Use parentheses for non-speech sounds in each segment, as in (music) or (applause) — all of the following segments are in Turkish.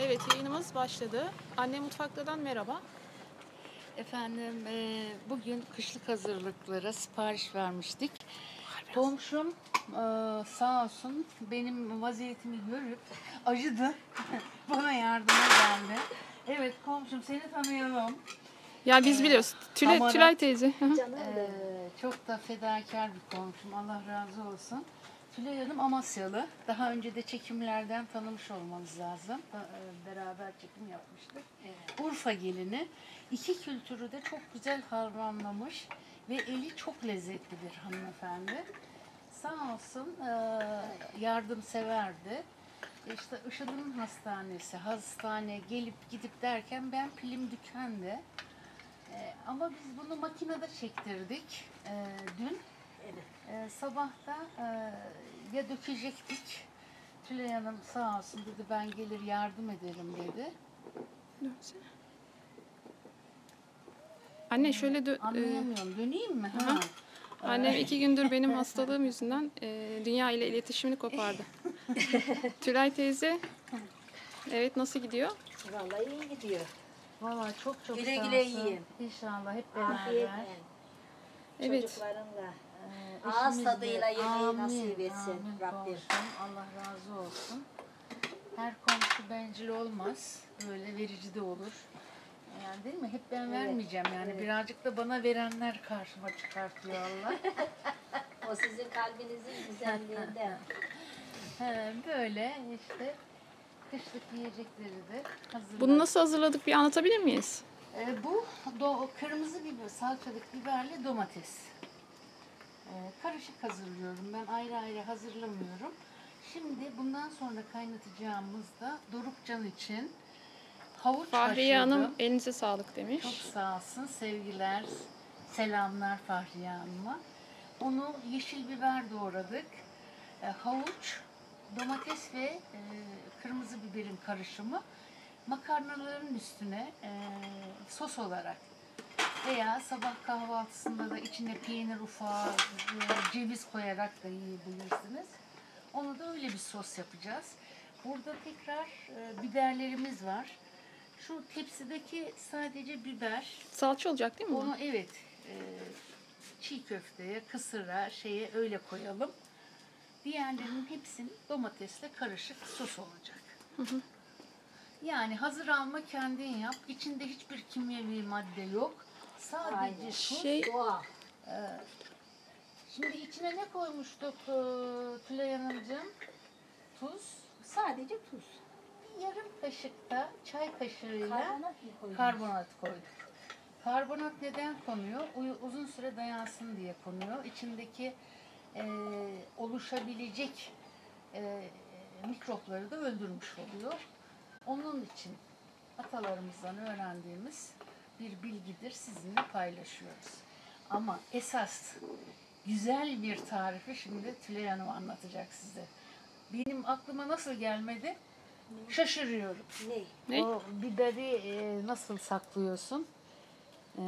Evet yayınımız başladı. Anne Mutfak'tan merhaba. Efendim e, bugün kışlık hazırlıklara sipariş vermiştik. Komşum e, sağ olsun benim vaziyetimi görüp acıdı. (laughs) Bana yardıma geldi. Evet komşum seni tanıyalım. Ya biz biliyoruz. Tülay. Tülay teyze. Hı hı. Ee, çok da fedakar bir komşum. Allah razı olsun. Tülay Hanım Amasyalı. Daha önce de çekimlerden tanımış olmanız lazım. E, Beraber çekim yapmıştık. Urfa gelini. İki kültürü de çok güzel harmanlamış ve eli çok lezzetli bir hanımefendi. Sağ olsun e, yardımseverdi. İşte Işıl'ın hastanesi, hastane gelip gidip derken ben pilim dükendi. Ee, ama biz bunu makinede çektirdik ee, dün. Ee, sabah da e, ya dökecektik. Tülay Hanım sağ olsun dedi ben gelir yardım ederim dedi. Anne şöyle dö- e, Anlayamıyorum. Döneyim mi? Ha. annem iki gündür benim (laughs) hastalığım yüzünden e, dünya ile iletişimini kopardı. (laughs) Tülay teyze Evet nasıl gidiyor? Vallahi iyi gidiyor. Vallahi çok çok Güle sağ güle olsun. yiyin. İnşallah hep Afiyetle. beraber. Evet. Çocuklarınla. Ee, Ağız tadıyla yemeği Amin, nasip etsin amin Rabbim. komşum. Allah razı olsun. Her komşu bencil olmaz. Böyle verici de olur. Yani değil mi? Hep ben Evet, vermeyeceğim yani. evet. Birazcık da bana verenler karşıma çıkartıyor Allah. (laughs) O sizin kalbinizin güzelliğinden. (laughs) He, böyle işte kışlık yiyecekleri de hazırladık. Bunu nasıl hazırladık bir anlatabilir miyiz? Ee, bu do kırmızı biber, salçalık biberli domates. Ee, karışık hazırlıyorum. Ben ayrı ayrı hazırlamıyorum. Şimdi bundan sonra kaynatacağımızda Dorukcan için havuç Fahriye haşladım. Hanım elinize sağlık demiş. Çok sağ olsun. Sevgiler, selamlar Fahriye Hanım'a. Onu yeşil biber doğradık. E, havuç, domates ve e, kırmızı biberin karışımı makarnaların üstüne e, sos olarak veya sabah kahvaltısında da içine peynir ufağı, e, ceviz koyarak da yiyebilirsiniz. Onu da öyle bir sos yapacağız. Burada tekrar e, biberlerimiz var. Şu tepsideki sadece biber. Salça olacak değil mi? Onu evet e, çiğ köfteye, kısıra, şeye öyle koyalım. Diğerlerinin hepsini domatesle karışık sos olacak. Yani hazır alma kendin yap. İçinde hiçbir kimyevi madde yok. Sadece Aynen. tuz. Şey Doğal. Şimdi içine ne koymuştuk e, Tülay Hanımcığım? Tuz. Sadece tuz. Bir yarım kaşık da çay kaşığıyla Karbonat? Karbonat koyduk. Karbonat neden konuyor? Uzun süre dayansın diye konuyor. İçindeki e, oluşabilecek e, mikropları da öldürmüş oluyor. Onun için atalarımızdan öğrendiğimiz bir bilgidir. Sizinle paylaşıyoruz. Ama esas güzel bir tarifi şimdi Tülay Hanım anlatacak size. Benim aklıma nasıl gelmedi? Şaşırıyorum. Ne? Ne? O biberi e, nasıl saklıyorsun? E,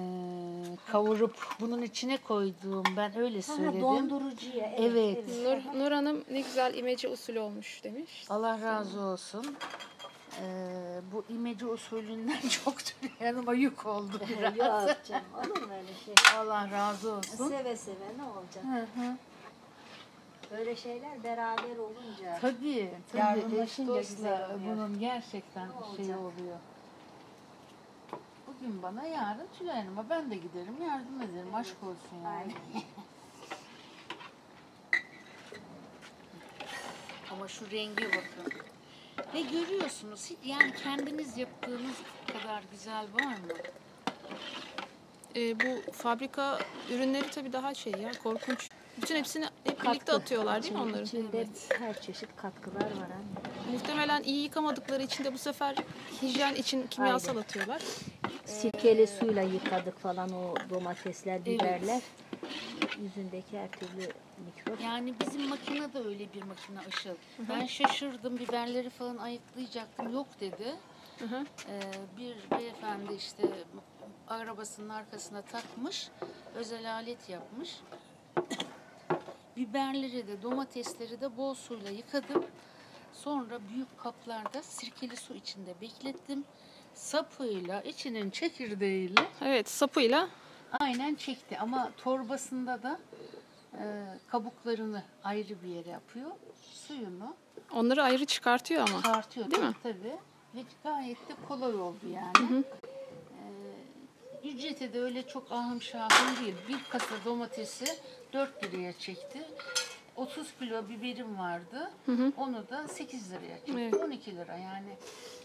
kavurup bunun içine koyduğum ben öyle Ha, söyledim. dondurucuya. Evet. Nur, Nur Hanım ne güzel imece usulü olmuş demiş. Allah razı olsun. E, bu imece usulünden (laughs) çok yanıma yük oldu (laughs) biraz. Yok canım olur mu öyle şey? Allah razı olsun. Seve seve ne olacak? Hı hı. Böyle şeyler beraber olunca. Tabii, tabii. Yardımlaşınca dostla güzel oluyor. bunun gerçekten şey olacak? oluyor. Bugün bana, yarın Tülay Hanım'a ben de giderim, yardım ederim. Aşk olsun yani. (laughs) Ama şu renge bakın. Ve görüyorsunuz yani kendiniz yaptığınız kadar güzel var mı? E, bu fabrika ürünleri tabii daha şey ya korkunç. Bütün hepsini hep birlikte atıyorlar değil mi İçinde- onların? İçinde her çeşit katkılar var anne. Muhtemelen iyi yıkamadıkları için de bu sefer hijyen için kimyasal atıyorlar. Sirkeli suyla yıkadık falan o domatesler, biberler. Yüzündeki her türlü mikrop. Yani bizim makine de öyle bir makine Işıl. Ben şaşırdım biberleri falan ayıklayacaktım yok dedi. Hı hı. Ee, bir beyefendi işte arabasının arkasına takmış, özel alet yapmış. Biberleri de domatesleri de bol suyla yıkadım. Sonra büyük kaplarda sirkeli su içinde beklettim. Sapıyla, içinin çekirdeğiyle Evet sapıyla aynen çekti. Ama torbasında da e, kabuklarını ayrı bir yere yapıyor. Suyunu onları ayrı çıkartıyor ama. tartıyor Değil mi? tabii. Ve gayet de kolay oldu yani. Ee, ücreti de öyle çok ahım şahım değil. Bir kasa domatesi 4 liraya çekti. 30 kilo biberim vardı. Onu da 8 liraya çekti. Evet. 12 lira yani.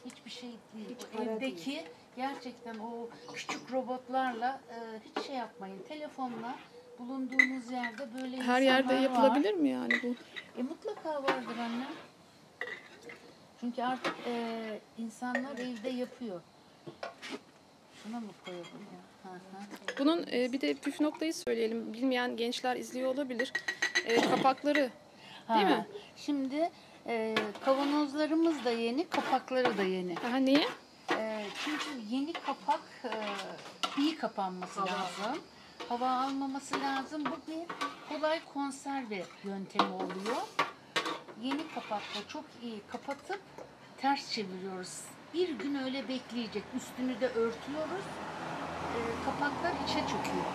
Hiçbir şey değil. Bu para evdeki gerçekten o küçük robotlarla e, hiç şey yapmayın. Telefonla bulunduğunuz yerde böyle Her yerde insanlar var. yapılabilir mi yani bu? E mutlaka vardır anne. Çünkü artık e, insanlar evde yapıyor. Şuna mı koyalım ya? Bunun e, bir de püf noktayı söyleyelim. Bilmeyen gençler izliyor olabilir. E, kapakları Değil mi? Şimdi e, kavanozlarımız da yeni, kapakları da yeni. Aha, niye? E, çünkü yeni kapak e, iyi kapanması lazım. Hava almaması lazım. Bu bir kolay konserve yöntemi oluyor. Yeni kapakla çok iyi kapatıp ters çeviriyoruz. Bir gün öyle bekleyecek. Üstünü de örtüyoruz. E, kapaklar içe çöküyor.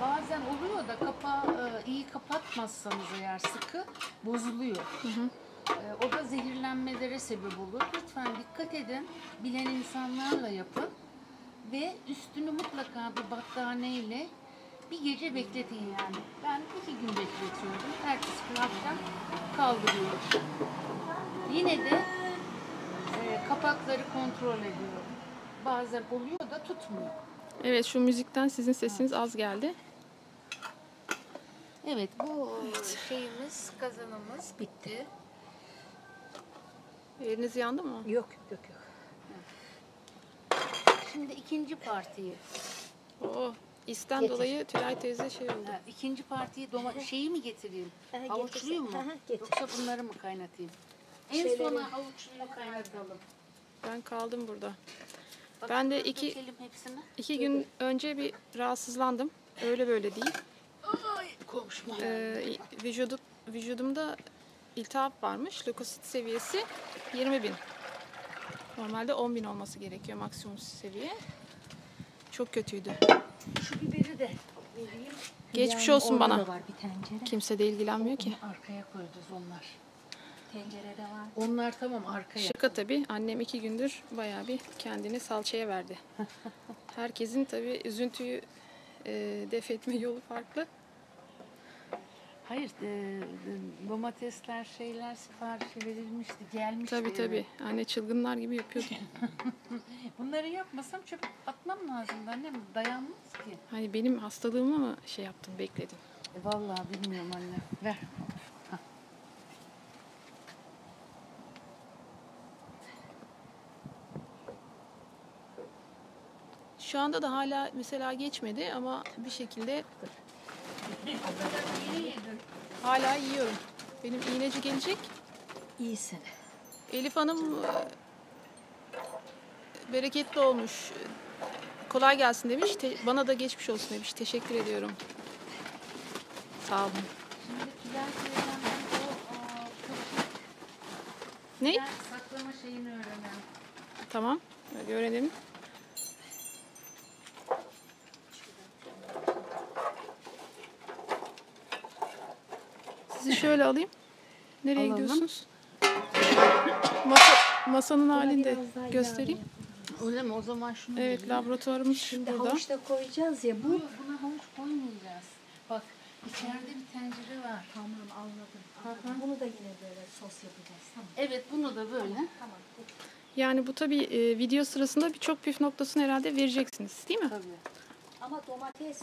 Bazen oluyor da kapağı e, iyi kapatmazsanız eğer sıkı bozuluyor. E, o da zehirlenmelere sebep olur. Lütfen dikkat edin. Bilen insanlarla yapın. Ve üstünü mutlaka bir battaniyeyle bir gece bekletin yani. Ben iki gün bekletiyordum. Ertesi gün akşam kaldırıyorum. Yine de e, kapakları kontrol ediyorum. Bazen oluyor da tutmuyor. Evet şu müzikten sizin sesiniz az geldi. Evet bu şeyimiz kazanımız bitti. Eliniz yandı mı? Yok yok yok. Şimdi ikinci partiyi. Oo, isten Getir. dolayı Tülay teyze şey oldu. Ha, ikinci partiyi doma şeyi mi getireyim? Ha, Havuçluyu mu? Aha, getir. Yoksa bunları mı kaynatayım? En Şeyleri- sona havuçluyu kaynatalım. Ben kaldım burada. Ben de iki-. İki gün önce bir rahatsızlandım. Öyle böyle değil. Ee, vücudu, vücudumda iltihap varmış. Lökosit seviyesi 20 bin. Normalde 10 bin olması gerekiyor maksimum seviye. Çok kötüydü. Şu biberi de vereyim. Geçmiş Yani olsun bana. da var bir tencere. Kimse de ilgilenmiyor ki. Arkaya koyacağız onlar. Tencerede var. Onlar tamam arkaya. Şaka tabii. Annem iki gündür bayağı bir kendini salçaya verdi. (laughs) Herkesin tabii üzüntüyü e, def etme yolu farklı. Hayır, e, domatesler, şeyler siparişi verilmişti, gelmişti. Tabii tabii. Anne çılgınlar gibi yapıyordu. (laughs) Bunları yapmasam çöp atmam lazımdı annem. Dayanmaz ki. Hani benim hastalığımı mı şey yaptın, bekledin? E, vallahi bilmiyorum anne. Ver. Şu anda da hala mesela geçmedi ama bir şekilde hala yiyorum. Benim iğneci gelecek. İyisin. Elif Hanım e, bereketli olmuş. Kolay gelsin demiş. Te- bana da geçmiş olsun demiş. Teşekkür ediyorum. Sağ olun. Ne? saklama şeyini öğrenelim. Tamam. Öğrenelim. Sizi şöyle alayım. Nereye Alalım. gidiyorsunuz? Masa, masanın halini de göstereyim. Öyle mi? O zaman şunu Evet, vereyim. laboratuvarımız Şimdi burada. havuç da koyacağız ya bu. Bu, buna havuç koymayacağız. Bak içeride bir tencere var. Tamam anladım. anladım. Bunu da yine böyle sos yapacağız. Tamam. Evet bunu da böyle. Tamam. Yani bu tabii e, video sırasında birçok püf noktasını herhalde vereceksiniz, değil mi? Tabii. Ama domates,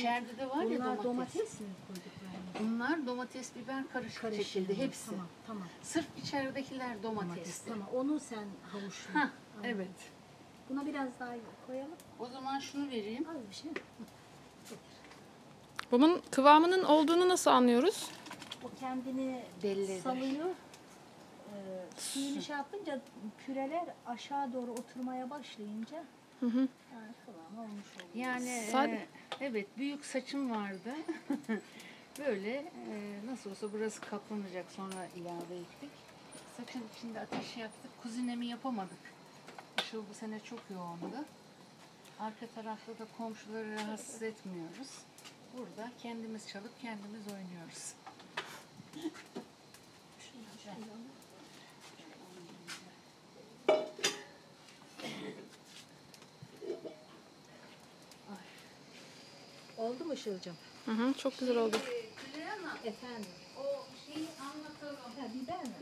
İçeride de var ya bunlar domates. domates mi koyduklarını? Bunlar domates biber karışık Karışımı. şekilde hepsi. Tamam, tamam. Sırf içeridekiler domates. Domates. Tamam. Onu sen havuçla. Hah, Anladım. evet. Buna biraz daha koyalım. O zaman şunu vereyim. Az bir şey. Bunun kıvamının olduğunu nasıl anlıyoruz? O kendini Belli eder. salıyor. Ee, suyunu şey yapınca püreler aşağı doğru oturmaya başlayınca Hı hı. Yani kıvam olmuş oluyor. Yani Sad- e, evet büyük saçım vardı. (laughs) Böyle e, nasıl olsa burası kaplanacak sonra ilave ettik. Sakın içinde ateş yaktık. Kuzinemi yapamadık. Işıl bu sene çok yoğundu. Arka tarafta da komşuları rahatsız etmiyoruz. Burada kendimiz çalıp kendimiz oynuyoruz. Oldu mu Işıl'cığım? Hı hı, çok güzel oldu. Tüleyana, Efendim. o şeyi anlatalım. Ha, biber mi?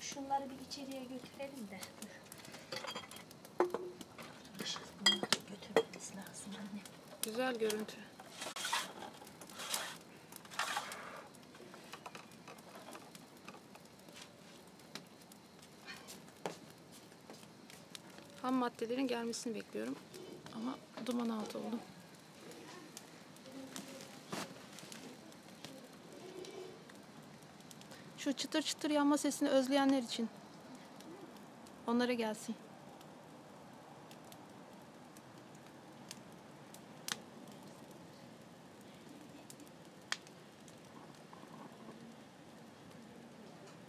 Şunları bir içeriye götürelim de. Dur. Işıl, bunları götürmemiz lazım anne. Güzel görüntü. Ham maddelerin gelmesini bekliyorum. Ama duman altı oldu. Şu çıtır çıtır yanma sesini özleyenler için. Onlara gelsin.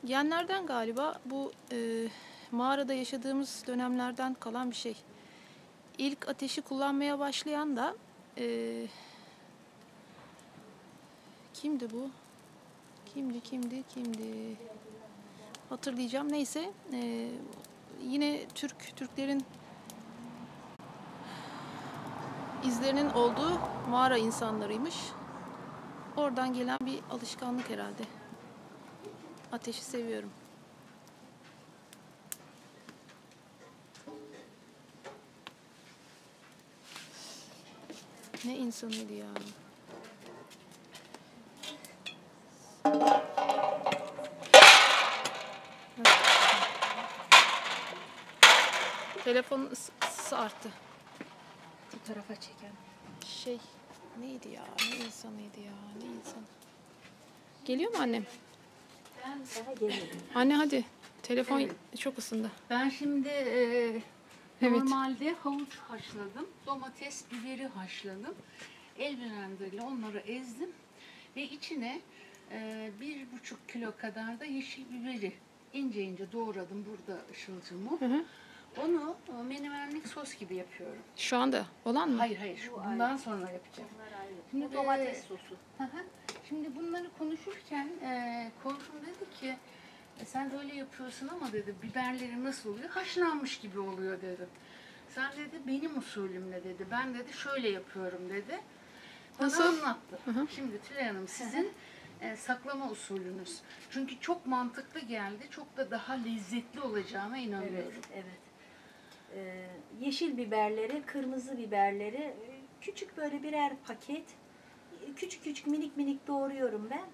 Genlerden galiba bu e, mağarada yaşadığımız dönemlerden kalan bir şey. İlk ateşi kullanmaya başlayan da e, kimdi bu? Kimdi, kimdi, kimdi? Hatırlayacağım. Neyse, e, yine Türk, Türklerin izlerinin olduğu mağara insanlarıymış. Oradan gelen bir alışkanlık herhalde. Ateşi seviyorum. Ne insanıydı ya. Telefonun ıs- ısısı arttı. Bu tarafa çeken. Şey neydi ya? Ne insanıydı ya? Ne insan? Geliyor mu annem? Daha geliyor. Anne hadi. Telefon Evet. çok ısındı. Ben şimdi e, Evet. normalde havuç haşladım. Domates, biberi haşladım. El blenderıyla onları ezdim. Ve içine e, bir buçuk kilo kadar da yeşil biberi ince ince doğradım burada ışılcımı. Hı hı. Onu e, menemenlik sos gibi yapıyorum. Şu anda olan mı? Hayır hayır şu bundan sonra yapacağım. Şimdi Şimdi, domates e, sosu. Hı hı. Şimdi bunları konuşurken e, komşum dedi ki "E, sen böyle yapıyorsun ama dedi biberleri nasıl oluyor? Haşlanmış gibi oluyor dedi. Sen dedi benim usulümle dedi. Ben dedi şöyle yapıyorum dedi. Bana Nasıl? anlattı. Hı hı. Şimdi Tülay Hanım sizin e, saklama usulünüz. Çünkü çok mantıklı geldi. Çok da daha lezzetli olacağına Evet, inanıyorum. evet. Ee, yeşil biberleri, kırmızı biberleri e, küçük böyle birer paket e, küçük küçük minik minik doğruyorum ben.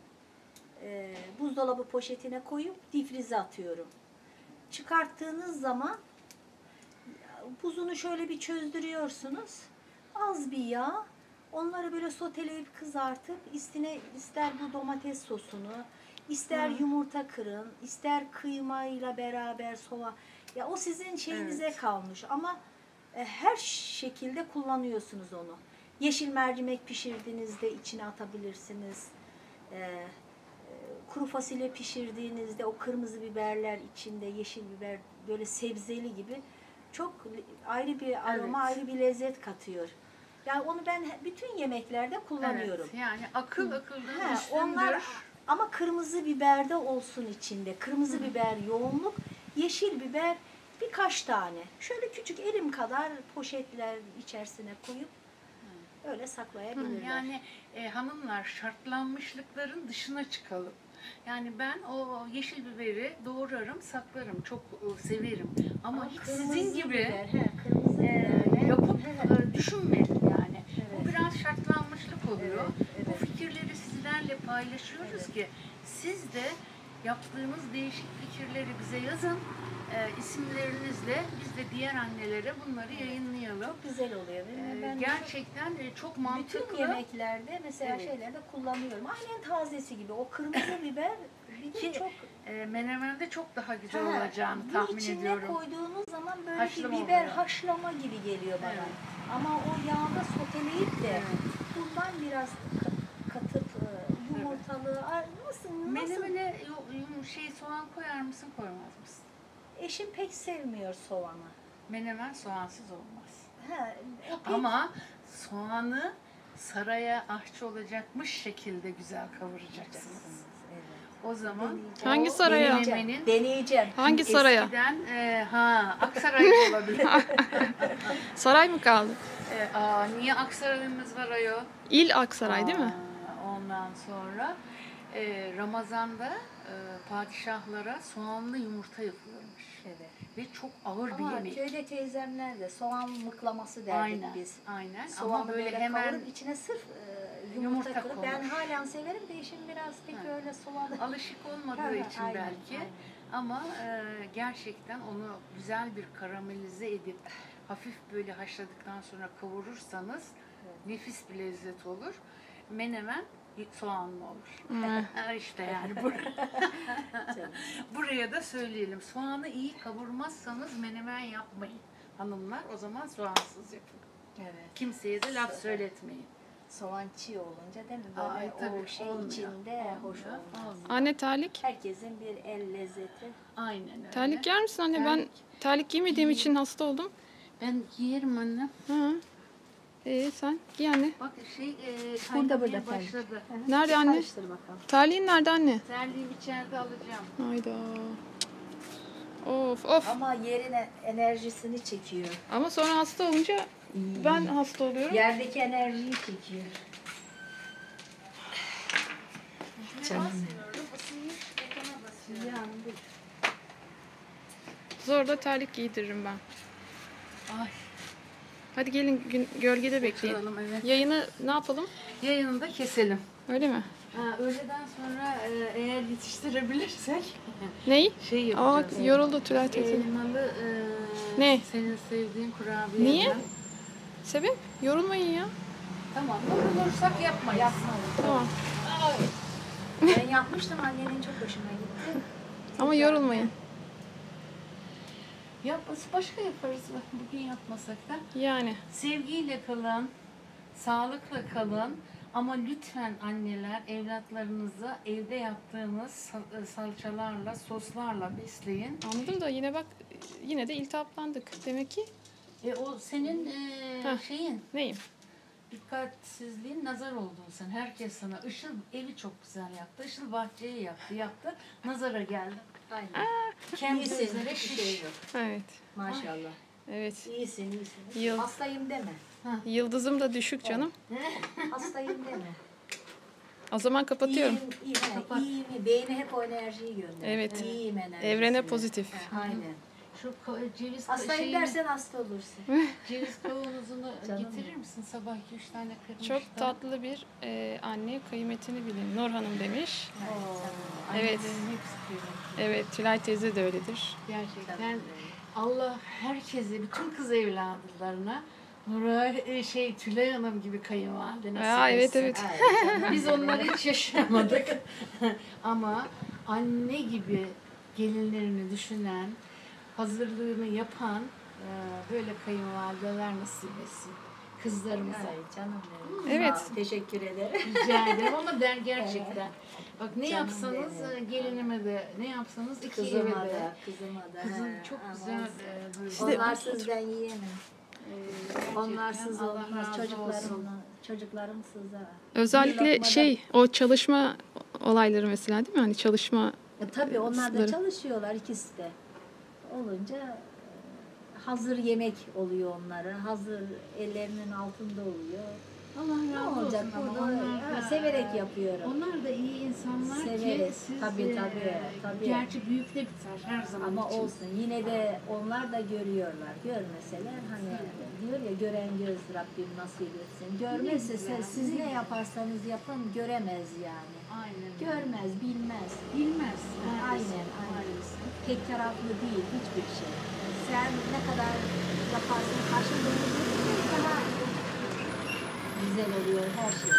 Ee, buzdolabı poşetine koyup difrize atıyorum. Çıkarttığınız zaman buzunu şöyle bir çözdürüyorsunuz. Az bir yağ. Onları böyle soteleyip kızartıp üstüne ister bu domates sosunu, ister yumurta kırın, ister kıymayla beraber soğan. Ya o sizin şeyinize Evet. kalmış ama e, her şekilde kullanıyorsunuz onu. Yeşil mercimek pişirdiğinizde içine atabilirsiniz. E, e, kuru fasulye pişirdiğinizde o kırmızı biberler içinde yeşil biber böyle sebzeli gibi çok ayrı bir aroma, Evet. ayrı bir lezzet katıyor. Yani onu ben bütün yemeklerde kullanıyorum. Evet, yani akıl akıldan üstündür. onlar ama kırmızı biberde olsun içinde. Kırmızı biber yoğunluk, yeşil biber birkaç tane. Şöyle küçük elim kadar poşetler içerisine koyup öyle saklayabilirler. Yani e, hanımlar şartlanmışlıkların dışına çıkalım. Yani ben o yeşil biberi doğrarım, saklarım. Çok e, severim. Ama, Ama hiç sizin gibi biber, he, kırmızı e, biberle- yapıp e, düşünmedim yani. Bu biraz şartlanmışlık oluyor. Evet, Bu evet. fikirleri sizlerle paylaşıyoruz Evet. ki siz de yaptığınız değişik fikirleri bize yazın. E, isimlerinizle biz de diğer annelere bunları yayınlayalım. Güzel oluyor. E, Ben gerçekten e, çok bütün mantıklı. yemeklerde mesela Evet. şeylerde kullanıyorum. Aynen tazesi gibi. O kırmızı biber bir de Ki çok e, menemende çok daha güzel Ha, olacağını tahmin içine ediyorum. koyduğunuz zaman böyle Haşlama bir biber oluyor. haşlama gibi geliyor bana. Evet. Ama o yağda soteleyip de Evet. bundan biraz Ay, nasıl nasıl Menemene şey soğan koyar mısın koymaz mısın? eşim pek sevmiyor soğanı. Menemen soğansız olmaz. Ha, o pek- Ama soğanı saraya ahçı olacakmış şekilde güzel kavuracaksınız. Evet. O zaman Deneyeceğim. Hangi saraya? Deneyeceğim. Menemenin- Deneyeceğim. Hangi saraya? Eskiden e, ha Aksaray'da olabilir. (laughs) Saray mı kaldı? e, aa, niye Aksaray'ımız var ayol? İl Aksaray değil mi? Aa, Ondan sonra e, Ramazan'da e, padişahlara soğanlı yumurta yapılırmış. Evet. Ve çok ağır bir Ama yemek. köyde teyzemler de soğan mıklaması derdik Aynen, biz. aynen. Soğanı Ama böyle böyle hemen kavurup içine sırf e, Yumurta yumurta, kırıp ben halen severim de eşim biraz pek Ha. öyle soğanı alışık olmadığı Ha, için aynen, belki. aynen. Ama e, gerçekten onu güzel bir karamelize edip hafif böyle haşladıktan sonra kavurursanız nefis bir lezzet olur. Menemen soğanlı olur. Hmm. Ha, (laughs) işte yani bur- Canım. (laughs) buraya da söyleyelim. Soğanı iyi kavurmazsanız menemen yapmayın hanımlar. O zaman soğansız yapın. Evet. Kimseye de laf söyletmeyin. Soğan çiğ olunca değil mi? Böyle Ay, tabii, o şey olmuyor. içinde hoş Olmuyor, olmaz. Anne terlik. Herkesin bir el lezzeti. Aynen öyle. Terlik yer misin anne? Ben terlik giymediğim için hasta oldum. Ben giyerim anne. Hı. Ee sen giy anne. Bak şey e, Burada, kaynamaya burada terlik. başladı. Nerede anne? Karıştır bakalım. Terliğin nerede anne? Terliği içeride alacağım. Hayda. Of of. Ama yerine enerjisini çekiyor. Ama sonra hasta olunca ben hasta oluyorum. Yerdeki enerjiyi çekiyor. Canım. Yandı. Zorla terlik giydiririm ben. Ay, Hadi gelin gün, gölgede bekleyin. oturalım evet. Yayını ne yapalım? Yayını da keselim. Öyle mi? Ha, öğleden sonra e, eğer yetiştirebilirsek (laughs) Neyi? şey Aa yapacağız. yoruldu Tülay teyze. Elmalı e, Ne? senin sevdiğin kurabiye. Niye? Sebep? Yorulmayın ya. Tamam. Yorulursak yapmayız. Yapmadım. Tamam. Ben yapmıştım annenin çok hoşuna gitti. Ama yorulmayın. Yapması başka yaparız. Bugün yapmasak da. Yani. Sevgiyle kalın, sağlıkla kalın. Ama lütfen anneler evlatlarınızı evde yaptığınız sal- salçalarla, soslarla besleyin. Anladım da yine bak yine de iltihaplandık. Demek ki E, o senin e, Heh. şeyin, neyim? dikkatsizliğin nazar oldun sen. Herkes sana. Işıl evi çok güzel yaptı. Işıl bahçeyi yaptı, yaptı. Nazara geldi. Aynen. Kendi İyisin. şiş. şey yok. Evet. Maşallah. Evet. İyisin iyisin. Yıl. Hastayım deme. Yıldızım da düşük canım. (laughs) Hastayım deme. O zaman kapatıyorum. İyiyim, iyiyim, iyi. Beyne hep o enerjiyi gönder. Evet. İyiyim enerjisi. Evrene pozitif. Aynen. Şu ceviz Hastayım şeyini- dersen hasta olursun. (laughs) ceviz kavanozunu (laughs) getirir misin? Sabah 2-3 tane kırmıştım. Çok tatlı bir e, anne kıymetini bilin. Nur Hanım demiş. Oo, Evet. Evet Tülay teyze de öyledir. Gerçekten Allah herkese, bütün kız evladlarına Nuray e, şey Tülay Hanım gibi kayınvalide nasip Aa, evet, evet. (laughs) Biz onları hiç yaşamadık. Ama anne gibi gelinlerini düşünen, hazırlığını yapan e, böyle kayınvalideler nasip etsin kızlarımıza. Ay canım benim. Evet. Sağ teşekkür ederim. Rica ederim ama der gerçekten. (laughs) Bak ne Canım yapsanız benim. e, gelinime de ne yapsanız iki Kızıma eve de. da, kızıma da. Kızım he, çok ama güzel e. Onlarsız ben yiyemem. Ee, Onlarsız olmaz. Çocuklarım, çocuklarım. Bir Özellikle şey o çalışma olayları mesela değil mi? Hani çalışma E, tabii onlar da çalışıyorlar ikisi de. Olunca e, hazır yemek oluyor onlara. Hazır ellerinin altında oluyor. Allah Ne razı olacak olsun ama onlar severek yapıyorum. Onlar da iyi insanlar ki Severiz. siz Tabii, e, tabii, tabii. gerçi büyük de biter her zaman Ama için. olsun yine de onlar da görüyorlar. Görmeseler hani diyor ya gören göz Rabbim nasip etsin. Görmezse siz, siz ne ne yaparsanız yapın göremez yani. Aynen. Görmez, bilmez. Bilmez. Aynen, maalesef, aynen. Tek taraflı değil hiçbir şey. Sen ne kadar yaparsın karşılığını görünce daha güzel oluyor her şey.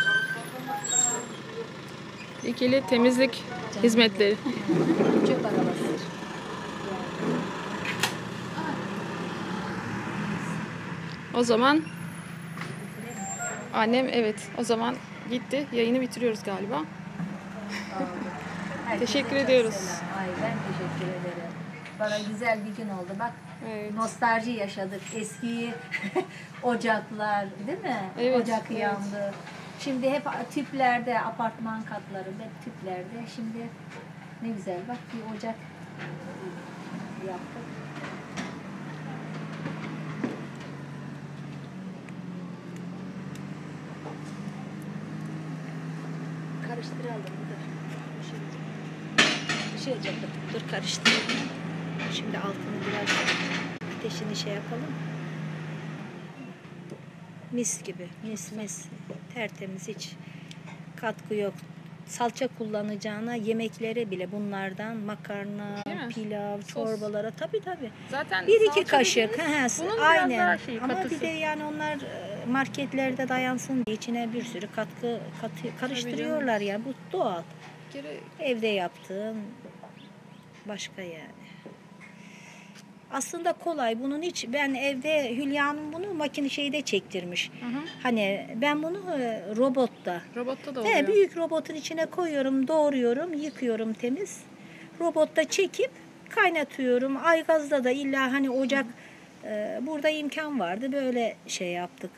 İkili temizlik hizmetleri. Çöp arabası. O zaman annem evet o zaman gitti. Yayını bitiriyoruz galiba. Teşekkür ediyoruz. Ay ben teşekkür ederim. Bana güzel bir gün oldu. Bak Evet. nostalji yaşadık. Eski (laughs) ocaklar değil mi? Evet, Ocak evet. yandı. Şimdi hep tüplerde, apartman katlarında hep tüplerde. Şimdi ne güzel bak bir ocak yaptık. Karıştıralım. Dur. Şey, şey yapacaktım. Dur karıştıralım. Şimdi altını biraz ateşini şey yapalım. Mis gibi. Mis mis. Tertemiz hiç katkı yok. Salça kullanacağına yemeklere bile bunlardan makarna, pilav, Sos. çorbalara tabii tabii. Zaten Bir iki salça kaşık. he, bunun biraz aynen. daha şey, Ama katısı. bir de yani onlar e, marketlerde dayansın diye içine bir sürü katkı katı, karıştırıyorlar ya. Bu doğal. Bir kere Evde yaptığın başka yani. Aslında kolay. Bunun hiç ben evde Hülya'nın bunu makine şeyde çektirmiş. Hı hı. Hani ben bunu e, robotta robotta da oluyor. He, büyük robotun içine koyuyorum, doğruyorum, yıkıyorum temiz. Robotta çekip kaynatıyorum. Aygazda da illa hani ocak e, burada imkan vardı böyle şey yaptık.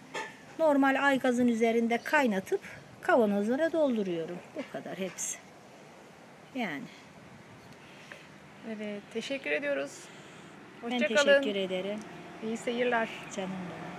Normal aygazın üzerinde kaynatıp kavanozlara dolduruyorum. Bu kadar hepsi. Yani Evet, teşekkür ediyoruz. Ben Hoşçakalın. teşekkür ederim İyi seyirler. canım. benim.